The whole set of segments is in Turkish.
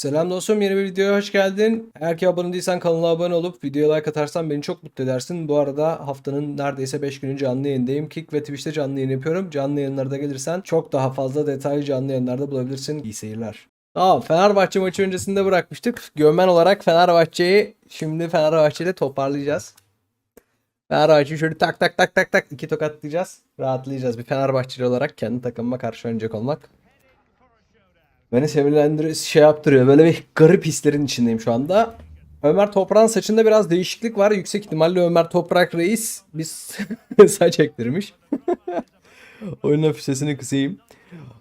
Selam dostum yeni bir videoya hoş geldin. Eğer ki abone değilsen kanala abone olup videoya like atarsan beni çok mutlu edersin. Bu arada haftanın neredeyse 5 günü canlı yayındayım. Kick ve Twitch'te canlı yayın yapıyorum. Canlı yayınlarda gelirsen çok daha fazla detaylı canlı yayınlarda bulabilirsin. İyi seyirler. Tamam Fenerbahçe maçı öncesinde bırakmıştık. Gömen olarak Fenerbahçe'yi şimdi Fenerbahçe ile toparlayacağız. Fenerbahçe'yi şöyle tak tak tak tak tak iki tokatlayacağız. Rahatlayacağız. Bir Fenerbahçeli olarak kendi takımıma karşı oynayacak olmak. Beni sevinlendiriyor, şey yaptırıyor. Böyle bir garip hislerin içindeyim şu anda. Ömer Toprak'ın saçında biraz değişiklik var. Yüksek ihtimalle Ömer Toprak reis biz saç ektirmiş. Oyun hafif kısayım.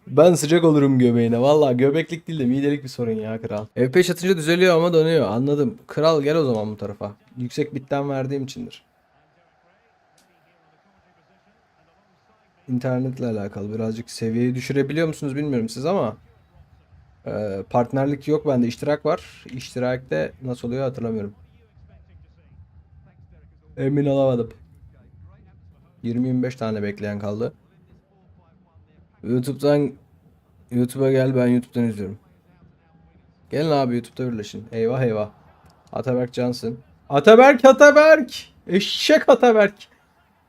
Ben sıcak olurum göbeğine. Valla göbeklik değil de midelik bir sorun ya kral. F5 atınca düzeliyor ama dönüyor. Anladım. Kral gel o zaman bu tarafa. Yüksek bitten verdiğim içindir. İnternetle alakalı birazcık seviyeyi düşürebiliyor musunuz bilmiyorum siz ama ee, partnerlik yok bende iştirak var. İştirakte nasıl oluyor hatırlamıyorum. Emin olamadım. 20-25 tane bekleyen kaldı. YouTube'dan YouTube'a gel ben YouTube'dan izliyorum. Gelin abi YouTube'da birleşin. Eyvah eyvah. Ataberk Cansın. Ataberk Ataberk. Eşek Ataberk.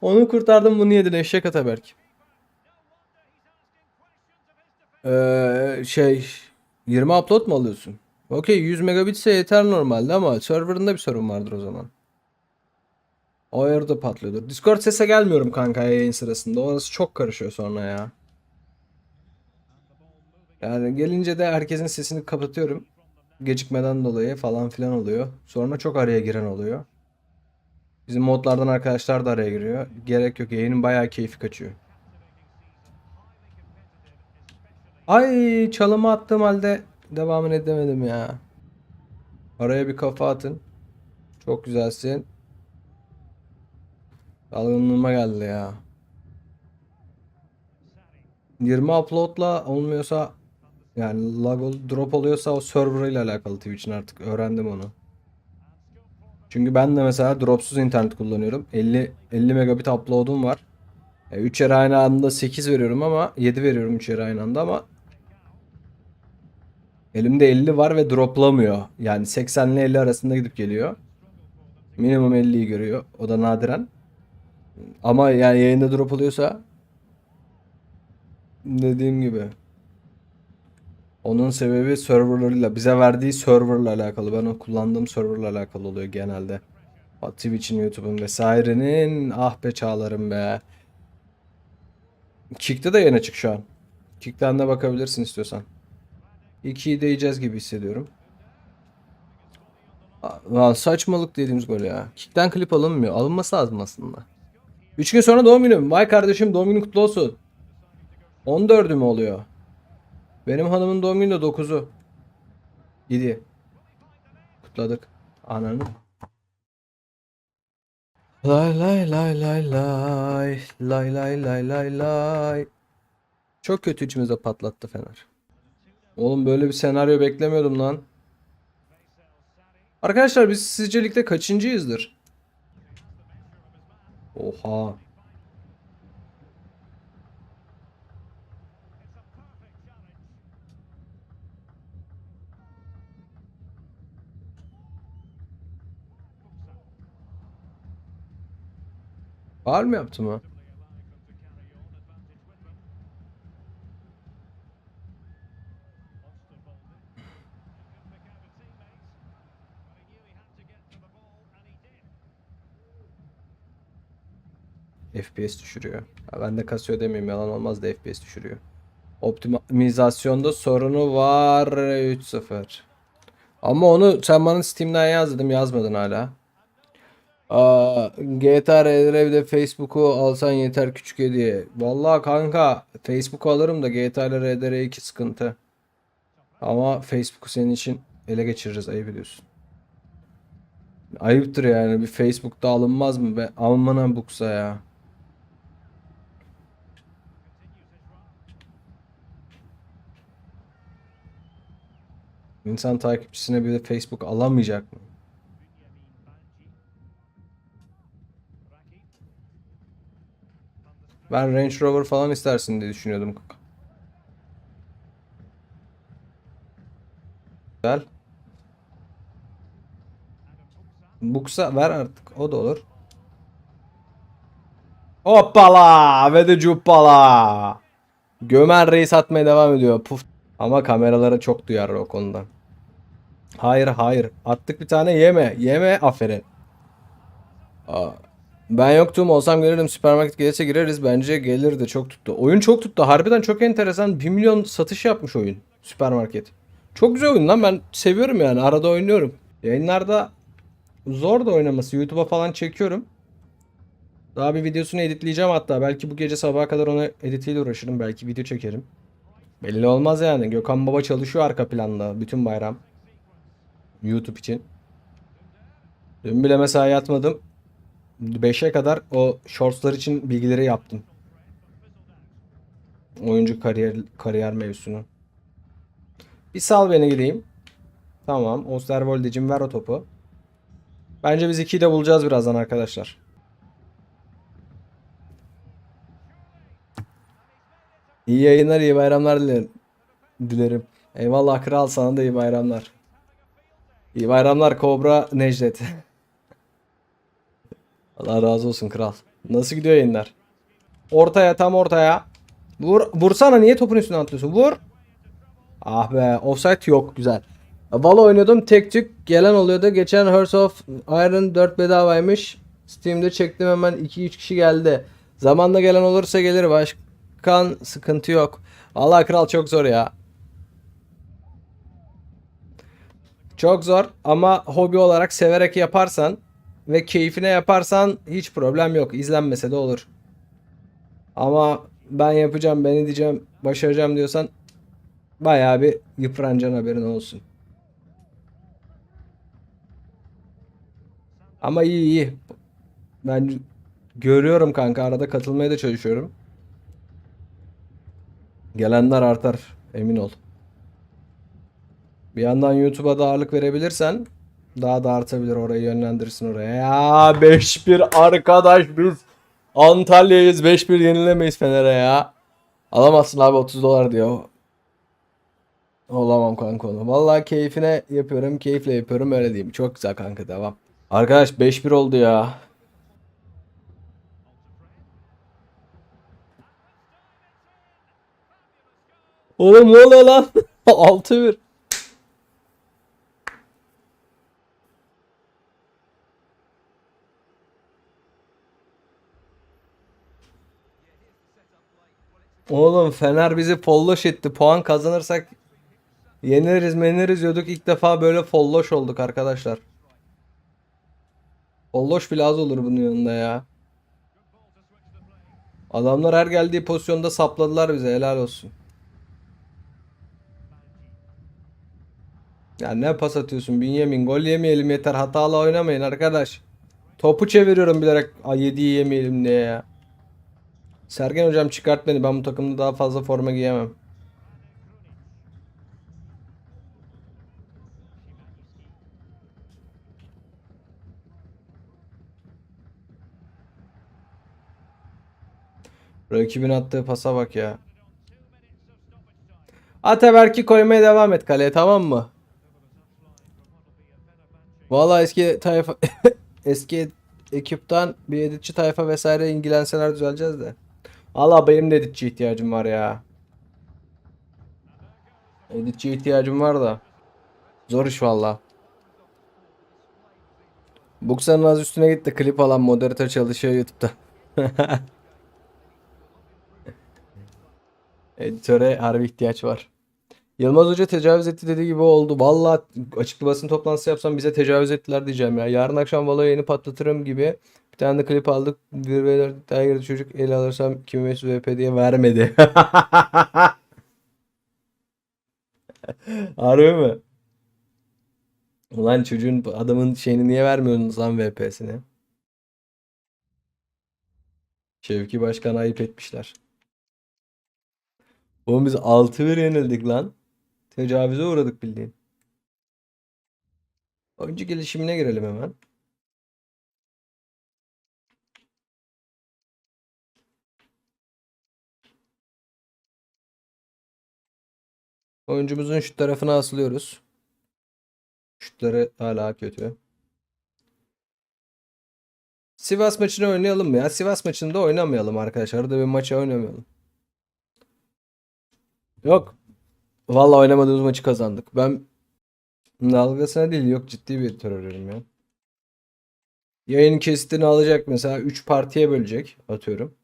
Onu kurtardım bunu yedin eşek Ataberk. Ee, şey 20 upload mu alıyorsun? Okey 100 megabitse yeter normalde ama serverında bir sorun vardır o zaman. O ayarda patlıyordur. Discord sese gelmiyorum kanka yayın sırasında. Orası çok karışıyor sonra ya. Yani gelince de herkesin sesini kapatıyorum. Gecikmeden dolayı falan filan oluyor. Sonra çok araya giren oluyor. Bizim modlardan arkadaşlar da araya giriyor. Gerek yok yayının bayağı keyfi kaçıyor. Ay çalımı attığım halde devamını edemedim ya. Araya bir kafa atın. Çok güzelsin. Dalgınlığıma geldi ya. 20 uploadla olmuyorsa yani lag drop oluyorsa o server ile alakalı Twitch'in artık öğrendim onu. Çünkü ben de mesela dropsuz internet kullanıyorum. 50 50 megabit upload'um var. 3 yere aynı anda 8 veriyorum ama 7 veriyorum 3 yere aynı anda ama Elimde 50 var ve droplamıyor. Yani 80 ile 50 arasında gidip geliyor. Minimum 50'yi görüyor. O da nadiren. Ama yani yayında drop oluyorsa dediğim gibi onun sebebi serverlarıyla bize verdiği serverla alakalı. Ben o kullandığım serverla alakalı oluyor genelde. Twitch'in, YouTube'un vesairenin ah be çağlarım be. Kick'te de yayın açık şu an. Kick'ten de bakabilirsin istiyorsan. 2'yi değeceğiz gibi hissediyorum. Aa, saçmalık dediğimiz gol ya. Kick'ten klip alınmıyor. Alınması lazım aslında. 3 gün sonra doğum günüm. Vay kardeşim doğum günün kutlu olsun. 14'ü mü oluyor? Benim hanımın doğum günü de 9'u. 7. Kutladık. Ananı. Lay lay lay lay lay. Lay lay lay lay lay. Çok kötü içimizde patlattı Fener. Oğlum böyle bir senaryo beklemiyordum lan. Arkadaşlar biz sizce ligde kaçıncıyızdır? Oha. Var mı yaptım ha? FPS düşürüyor. Ha, ben de kasıyor demeyeyim yalan olmaz da FPS düşürüyor. Optimizasyonda sorunu var 3.0. Ama onu sen bana Steam'den yaz dedim yazmadın hala. Aa, GTA RDR'de Facebook'u alsan yeter küçük hediye. Vallahi kanka Facebook'u alırım da GTA RDR 2 sıkıntı. Ama Facebook'u senin için ele geçiririz ayıp ediyorsun. Ayıptır yani bir Facebook'ta alınmaz mı be? Amına buksa ya. İnsan takipçisine bir de Facebook alamayacak mı? Ben Range Rover falan istersin diye düşünüyordum. Güzel. Buksa ver artık. O da olur. Hoppala ve de cuppala. Gömer reis atmaya devam ediyor. Puf. Ama kameralara çok duyarlı o konuda. Hayır hayır. Attık bir tane yeme. Yeme aferin. Ben yoktum olsam gelirdim süpermarket gelirse gireriz. Bence gelirdi çok tuttu. Oyun çok tuttu. Harbiden çok enteresan. 1 milyon satış yapmış oyun. Süpermarket. Çok güzel oyun lan. Ben seviyorum yani. Arada oynuyorum. Yayınlarda zor da oynaması. YouTube'a falan çekiyorum. Daha bir videosunu editleyeceğim hatta. Belki bu gece sabaha kadar onu editiyle uğraşırım. Belki video çekerim. Belli olmaz yani. Gökhan Baba çalışıyor arka planda. Bütün bayram. YouTube için. Dün bile mesela yatmadım. 5'e kadar o shortslar için bilgileri yaptım. Oyuncu kariyer kariyer mevzusunu. Bir sal beni gideyim. Tamam. Osterwold'cim ver o topu. Bence biz 2'yi de bulacağız birazdan arkadaşlar. İyi yayınlar, iyi bayramlar dilerim. Eyvallah kral sana da iyi bayramlar. İyi bayramlar Kobra Necdet. Allah razı olsun kral. Nasıl gidiyor yayınlar? Ortaya tam ortaya. Vur, vursana niye topun üstüne atlıyorsun? Vur. Ah be offside yok güzel. Valo oynuyordum tek tük gelen oluyordu. Geçen Hearts of Iron 4 bedavaymış. Steam'de çektim hemen 2-3 kişi geldi. Zamanla gelen olursa gelir başkan sıkıntı yok. Allah kral çok zor ya. Çok zor ama hobi olarak severek yaparsan ve keyfine yaparsan hiç problem yok. İzlenmese de olur. Ama ben yapacağım, ben edeceğim, başaracağım diyorsan bayağı bir yıpranacaksın haberin olsun. Ama iyi iyi. Ben görüyorum kanka arada katılmaya da çalışıyorum. Gelenler artar emin ol. Bir yandan YouTube'a da ağırlık verebilirsen daha da artabilir orayı yönlendirsin oraya. Ya 5-1 arkadaş biz Antalya'yız 5-1 yenilemeyiz Fener'e ya. Alamazsın abi 30 dolar diyor. Olamam kanka onu. Vallahi keyfine yapıyorum. Keyifle yapıyorum öyle diyeyim. Çok güzel kanka devam. Arkadaş 5-1 oldu ya. Oğlum ne oluyor lan? 6-1. Oğlum Fener bizi folloş etti. Puan kazanırsak yeneriz meneriz diyorduk. İlk defa böyle folloş olduk arkadaşlar. Folloş bile az olur bunun yanında ya. Adamlar her geldiği pozisyonda sapladılar bize. Helal olsun. Ya ne pas atıyorsun Bünyamin? Gol yemeyelim yeter. Hatalı oynamayın arkadaş. Topu çeviriyorum bilerek. Ay 7'yi yemeyelim diye ya. Sergen hocam çıkart beni. Ben bu takımda daha fazla forma giyemem. Rakibin attığı pasa bak ya. Ataberk'i koymaya devam et kaleye tamam mı? Valla eski tayfa eski ekipten bir editçi tayfa vesaire ilgilenseler düzeleceğiz de. Allah benim de editçi ihtiyacım var ya. Editçi ihtiyacım var da. Zor iş valla. Buksa'nın az üstüne gitti. Klip alan moderatör çalışıyor YouTube'da. Editöre harbi ihtiyaç var. Yılmaz Hoca tecavüz etti dediği gibi oldu. Valla açıklı basın toplantısı yapsam bize tecavüz ettiler diyeceğim ya. Yarın akşam Valo yayını patlatırım gibi. Bir tane de klip aldık. Bir iddiaya girdi çocuk. El alırsam kimi Mesut VP diye vermedi. Harbi mi? Ulan çocuğun adamın şeyini niye vermiyorsunuz lan VP'sini? Şevki Başkan ayıp etmişler. Oğlum biz 6-1 yenildik lan. Tecavüze uğradık bildiğin. Oyuncu gelişimine girelim hemen. Oyuncumuzun şu tarafına asılıyoruz. şutları hala kötü. Sivas maçını oynayalım mı ya? Sivas maçında oynamayalım arkadaşlar. Arada bir maça oynamayalım. Yok. Vallahi oynamadığımız maçı kazandık. Ben dalgasına değil yok ciddi bir terörüm ya. Yayın kesitini alacak mesela 3 partiye bölecek atıyorum.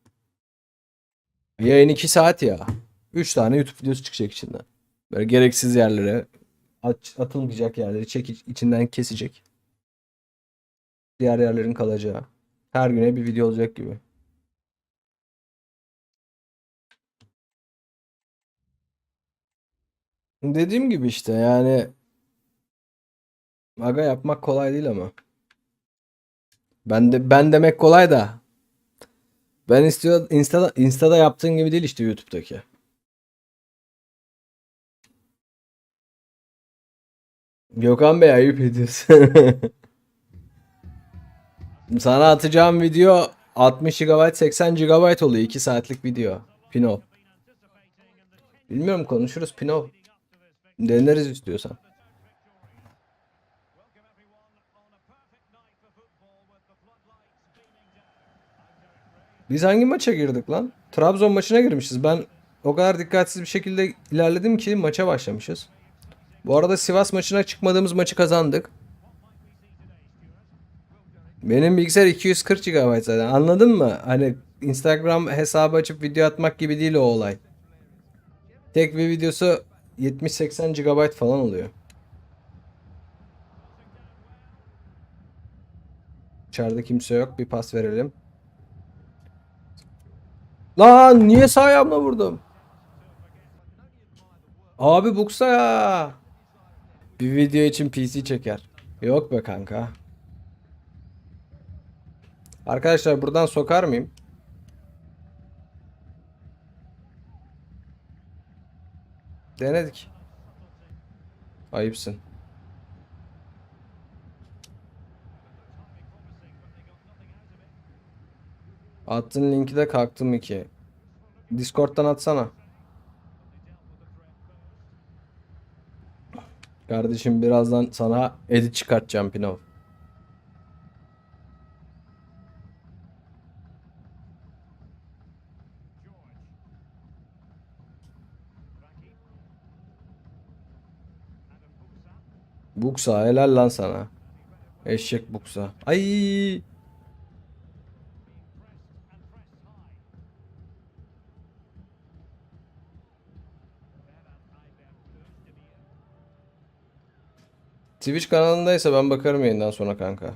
Yayın 2 saat ya. 3 tane YouTube videosu çıkacak içinden. Böyle gereksiz yerlere at, atılmayacak yerleri çek içinden kesecek. Diğer yerlerin kalacağı. Her güne bir video olacak gibi. Dediğim gibi işte yani Aga yapmak kolay değil ama. Ben de ben demek kolay da. Ben istiyor Insta'da Insta'da yaptığın gibi değil işte YouTube'daki. Gökhan Bey ayıp ediyorsun. Sana atacağım video 60 GB 80 GB oluyor 2 saatlik video. Pino. Bilmiyorum konuşuruz Pino. Deneriz istiyorsan. Biz hangi maça girdik lan? Trabzon maçına girmişiz. Ben o kadar dikkatsiz bir şekilde ilerledim ki maça başlamışız. Bu arada Sivas maçına çıkmadığımız maçı kazandık. Benim bilgisayar 240 GB zaten. Anladın mı? Hani Instagram hesabı açıp video atmak gibi değil o olay. Tek bir videosu 70-80 GB falan oluyor. İçeride kimse yok. Bir pas verelim. Lan niye sağ ayağımla vurdum? Abi buksa ya. Bir video için PC çeker. Yok be kanka. Arkadaşlar buradan sokar mıyım? Denedik. Ayıpsın. Attığın linki de kalktım iki. Discord'dan atsana. Kardeşim birazdan sana edit çıkartacağım Pinov. Buksa helal lan sana. Eşek buksa. Ay. Twitch kanalındaysa ben bakarım yayından sonra kanka.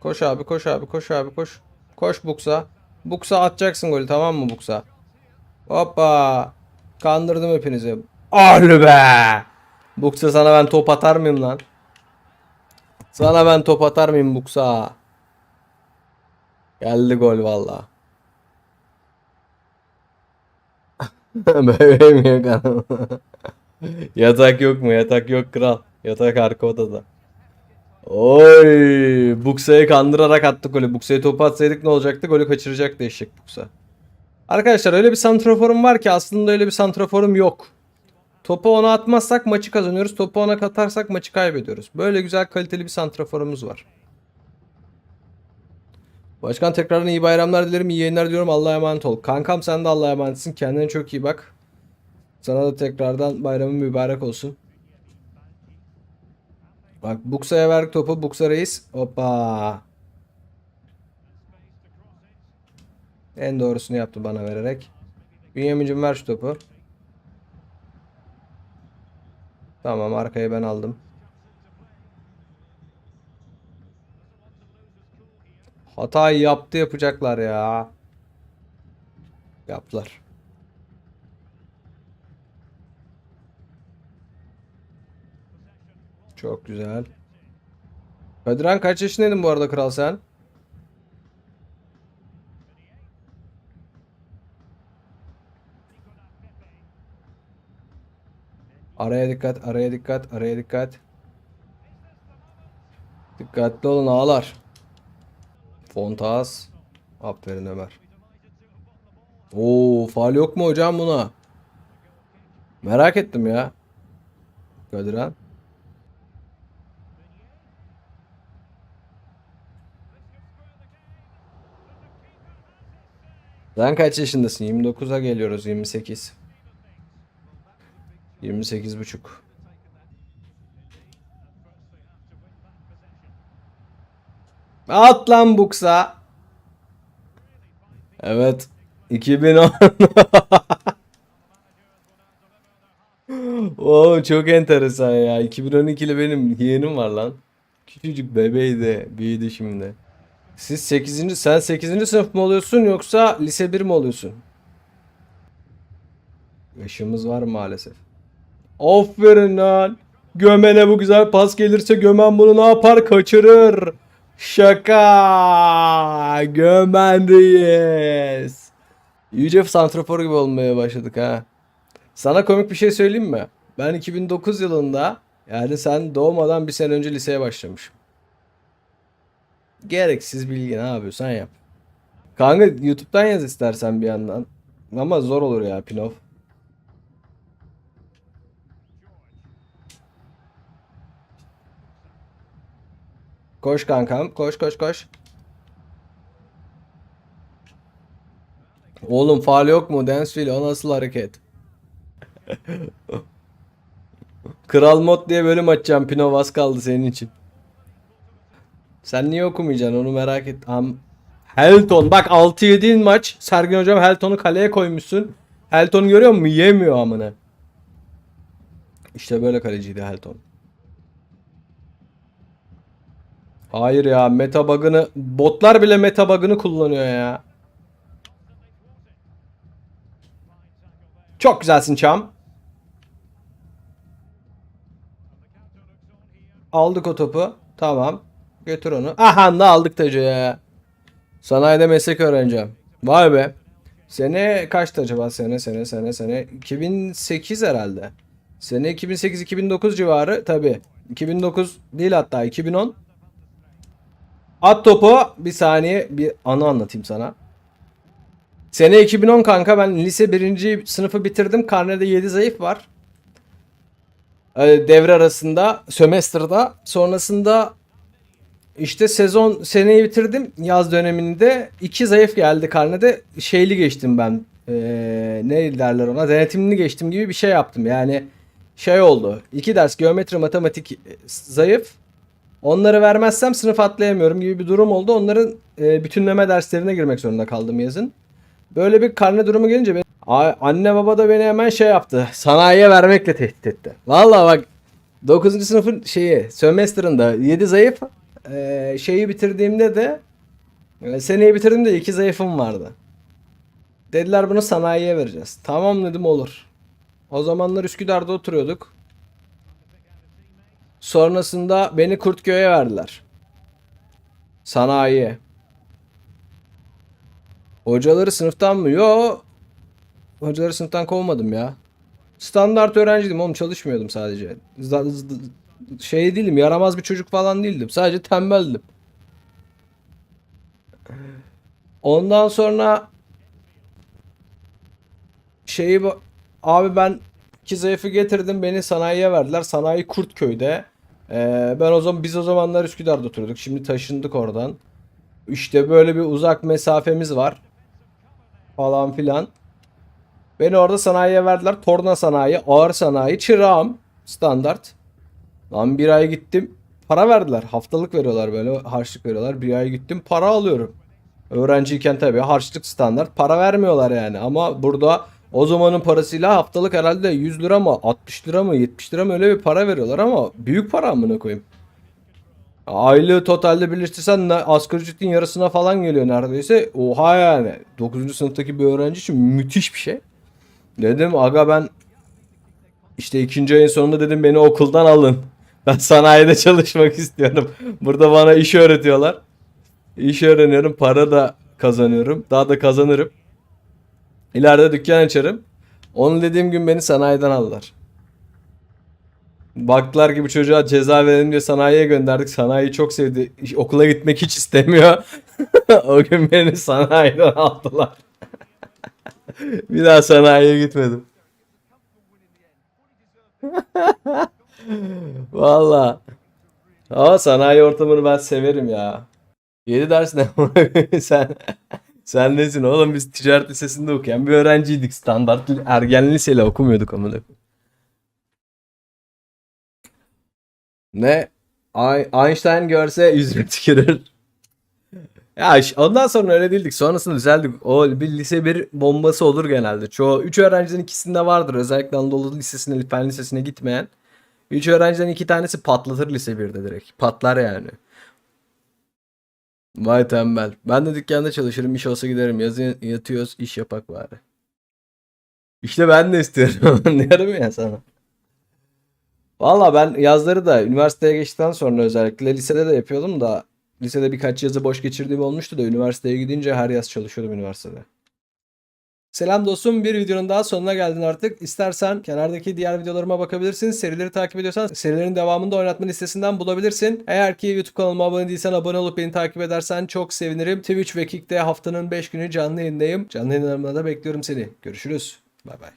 Koş abi koş abi koş abi koş. Koş Buksa. Buksa atacaksın golü tamam mı Buksa? Hoppa. Kandırdım hepinizi. Olü be. Buksa sana ben top atar mıyım lan? Sana ben top atar mıyım Buksa? Geldi gol valla. Bebeğim ya kanım. Yatak yok mu? Yatak yok kral. Yatak arka odada. Oy! Buksa'yı kandırarak attık golü. Buksa'yı topu atsaydık ne olacaktı? Golü kaçıracaktı eşek Buksa. Arkadaşlar öyle bir santraforum var ki aslında öyle bir santraforum yok. Topu ona atmazsak maçı kazanıyoruz. Topu ona katarsak maçı kaybediyoruz. Böyle güzel kaliteli bir santraforumuz var. Başkan tekrardan iyi bayramlar dilerim. iyi yayınlar diyorum. Allah'a emanet ol. Kankam sen de Allah'a emanetsin. Kendine çok iyi bak. Sana da tekrardan bayramın mübarek olsun. Bak Buksa'ya ver topu. Buksa reis. Hoppa. En doğrusunu yaptı bana vererek. Bünyamin'cim ver şu topu. Tamam arkayı ben aldım. Hatayı yaptı yapacaklar ya. Yaptılar. Çok güzel. Kadirhan kaç yaşındaydın bu arada kral sen? Araya dikkat, araya dikkat, araya dikkat. Dikkatli olun ağlar. Fontaz. Aferin Ömer. Oo, faal yok mu hocam buna? Merak ettim ya. Kadıran. Sen kaç yaşındasın? 29'a geliyoruz. 28. 28 buçuk. At lan buksa. Evet. 2010. Oo çok enteresan ya. 2012'li benim yeğenim var lan. Küçücük bebeydi. Büyüdü şimdi. Siz 8. sen 8. sınıf mı oluyorsun yoksa lise 1 mi oluyorsun? Yaşımız var maalesef. Aferin lan. Gömene bu güzel pas gelirse Gömen bunu ne yapar? Kaçırır. Şaka. Gömen reis. Yüce santrafor gibi olmaya başladık ha. Sana komik bir şey söyleyeyim mi? Ben 2009 yılında yani sen doğmadan bir sene önce liseye başlamışım. Gereksiz bilgi ne yapıyorsan yap. Kanka YouTube'dan yaz istersen bir yandan. Ama zor olur ya Pinov. Koş kankam. Koş koş koş. Oğlum faal yok mu? Dansville o nasıl hareket? Kral mod diye bölüm açacağım. Pinov az kaldı senin için. Sen niye okumayacaksın onu merak et. Am Helton bak 6-7 maç Sergen hocam Helton'u kaleye koymuşsun. Helton'u görüyor musun? Yemiyor amına. İşte böyle kaleciydi Helton. Hayır ya meta bug'ını botlar bile meta bug'ını kullanıyor ya. Çok güzelsin Çam. Aldık o topu. Tamam. Götür onu. Aha da aldık Taco ya. Sanayide meslek öğreneceğim. Vay be. Sene kaçtı acaba sene sene sene sene 2008 herhalde. Sene 2008-2009 civarı tabi. 2009 değil hatta 2010. At topu. Bir saniye. Bir anı anlatayım sana. Sene 2010 kanka. Ben lise 1. sınıfı bitirdim. Karnede 7 zayıf var. Ee, devre arasında sömestrda sonrasında işte sezon seneyi bitirdim. Yaz döneminde iki zayıf geldi karnede. Şeyli geçtim ben. Ee, ne derler ona? Denetimli geçtim gibi bir şey yaptım. Yani şey oldu. İki ders geometri matematik e, zayıf onları vermezsem sınıf atlayamıyorum gibi bir durum oldu onların e, bütünleme derslerine girmek zorunda kaldım yazın böyle bir karne durumu gelince beni, A- anne baba da beni hemen şey yaptı sanayiye vermekle tehdit etti Vallahi bak 9. sınıfın şeyi sömestrında 7 zayıf ee, şeyi bitirdiğimde de e, seneyi bitirdiğimde iki zayıfım vardı. Dediler bunu sanayiye vereceğiz. Tamam dedim olur. O zamanlar Üsküdar'da oturuyorduk. Sonrasında beni Kurtköy'e verdiler. Sanayiye. Hocaları sınıftan mı? Yo. Hocaları sınıftan kovmadım ya. Standart öğrenciydim oğlum çalışmıyordum sadece. Şey değilim yaramaz bir çocuk falan değildim. Sadece tembeldim. Ondan sonra şeyi abi ben iki zayıfı getirdim beni sanayiye verdiler. Sanayi Kurtköy'de. Ee, ben o zaman biz o zamanlar Üsküdar'da oturuyorduk. Şimdi taşındık oradan. İşte böyle bir uzak mesafemiz var. Falan filan. Beni orada sanayiye verdiler. Torna sanayi, ağır sanayi, çırağım. Standart. Lan bir ay gittim. Para verdiler. Haftalık veriyorlar böyle. Harçlık veriyorlar. Bir ay gittim. Para alıyorum. Öğrenciyken tabii harçlık standart. Para vermiyorlar yani. Ama burada o zamanın parasıyla haftalık herhalde 100 lira mı 60 lira mı 70 lira mı öyle bir para veriyorlar ama büyük para amına koyayım. Aylığı totalde birleştirsen asgari ücretin yarısına falan geliyor neredeyse. Oha yani. 9. sınıftaki bir öğrenci için müthiş bir şey. Dedim aga ben işte ikinci ayın sonunda dedim beni okuldan alın. Ben sanayide çalışmak istiyorum. Burada bana iş öğretiyorlar. İş öğreniyorum. Para da kazanıyorum. Daha da kazanırım. İleride dükkan açarım. Onu dediğim gün beni sanayiden aldılar. Baktılar gibi çocuğa ceza verelim diye sanayiye gönderdik. Sanayi çok sevdi. Okula gitmek hiç istemiyor. o gün beni sanayiden aldılar. Bir daha sanayiye gitmedim. Valla. Ama sanayi ortamını ben severim ya. 7 ders ne? sen sen nesin oğlum biz ticaret lisesinde okuyan bir öğrenciydik. Standart ergen liseyle okumuyorduk amına. Ne? Einstein görse yüzüne tükürür. Ya ondan sonra öyle değildik. Sonrasında düzeldik. O bir lise bir bombası olur genelde. Çoğu 3 öğrencinin ikisinde vardır. Özellikle Anadolu Lisesi'ne, Fen Lisesi'ne gitmeyen. 3 öğrenciden iki tanesi patlatır lise 1'de direkt. Patlar yani. Vay tembel. Ben de dükkanda çalışırım. iş olsa giderim. Yazın yatıyoruz. iş yapak bari. İşte ben de istiyorum. Diyorum ya sana. Valla ben yazları da üniversiteye geçtikten sonra özellikle lisede de yapıyordum da lisede birkaç yazı boş geçirdiğim olmuştu da üniversiteye gidince her yaz çalışıyordum üniversitede. Selam dostum bir videonun daha sonuna geldin artık. İstersen kenardaki diğer videolarıma bakabilirsin. Serileri takip ediyorsan serilerin devamında oynatma listesinden bulabilirsin. Eğer ki YouTube kanalıma abone değilsen abone olup beni takip edersen çok sevinirim. Twitch ve Kick'te haftanın 5 günü canlı yayındayım. Canlı yayınlarımda da bekliyorum seni. Görüşürüz. Bay bay.